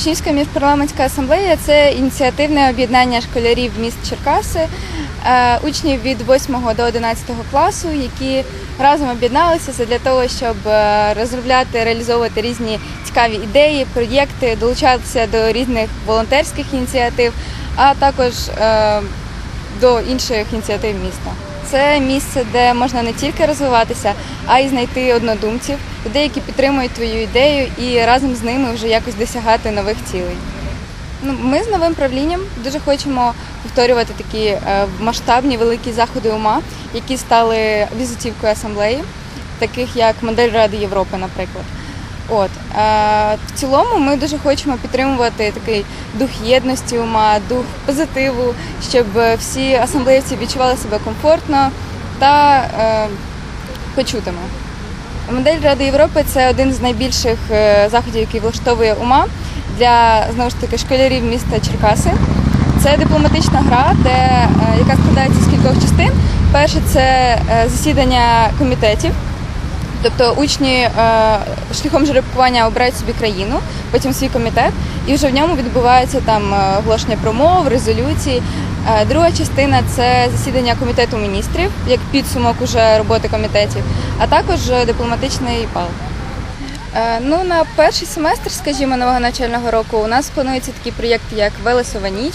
Учнівська міжпарламентська асамблея це ініціативне об'єднання школярів міст Черкаси, е, учнів від 8 до 11 класу, які разом об'єдналися для того, щоб е, розробляти, реалізовувати різні цікаві ідеї, проєкти, долучатися до різних волонтерських ініціатив, а також е, до інших ініціатив міста. Це місце, де можна не тільки розвиватися, а й знайти однодумців, людей, які підтримують твою ідею, і разом з ними вже якось досягати нових цілей. Ну, ми з новим правлінням дуже хочемо повторювати такі е, масштабні великі заходи ума, які стали візитівкою асамблеї, таких як модель Ради Європи, наприклад. От е, в цілому ми дуже хочемо підтримувати такий дух єдності ума, дух позитиву, щоб всі асамблеївці відчували себе комфортно та е, почутими. Модель Ради Європи це один з найбільших е, заходів, який влаштовує ума для знову ж таки школярів міста Черкаси. Це дипломатична гра, де, е, яка складається з кількох частин. Перше це е, засідання комітетів. Тобто учні е, шляхом жеребкування обирають собі країну, потім свій комітет, і вже в ньому відбувається там е, оголошення промов, резолюцій. Е, друга частина це засідання комітету міністрів, як підсумок уже роботи комітетів, а також дипломатичний бал. Е, Ну, на перший семестр, скажімо, нового навчального року у нас планується такий проєкт, як Велесова ніч.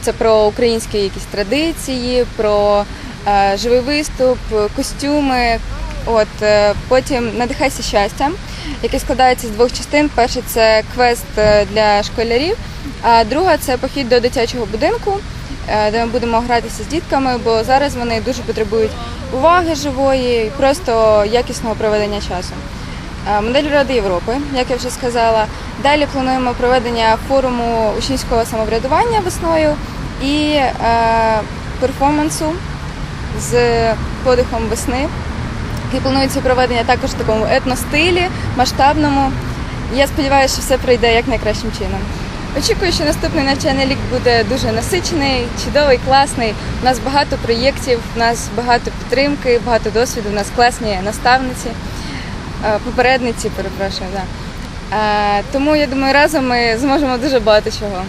Це про українські якісь традиції, про живий виступ, костюми. От е, потім надихайся щастям, який складається з двох частин. Перше це квест е, для школярів, а друга це похід до дитячого будинку, е, де ми будемо гратися з дітками, бо зараз вони дуже потребують уваги живої і просто якісного проведення часу. Модель Ради Європи, як я вже сказала. Далі плануємо проведення форуму учнівського самоврядування весною і е, перформансу з подихом весни, який планується проведення також в такому етностилі, масштабному. Я сподіваюся, що все пройде як чином. Очікую, що наступний навчальний рік буде дуже насичений, чудовий, класний. У нас багато проєктів, у нас багато підтримки, багато досвіду, у нас класні наставниці. Е, попередниці, перепрошую. Да. Е, Тому я думаю, разом ми зможемо дуже багато чого.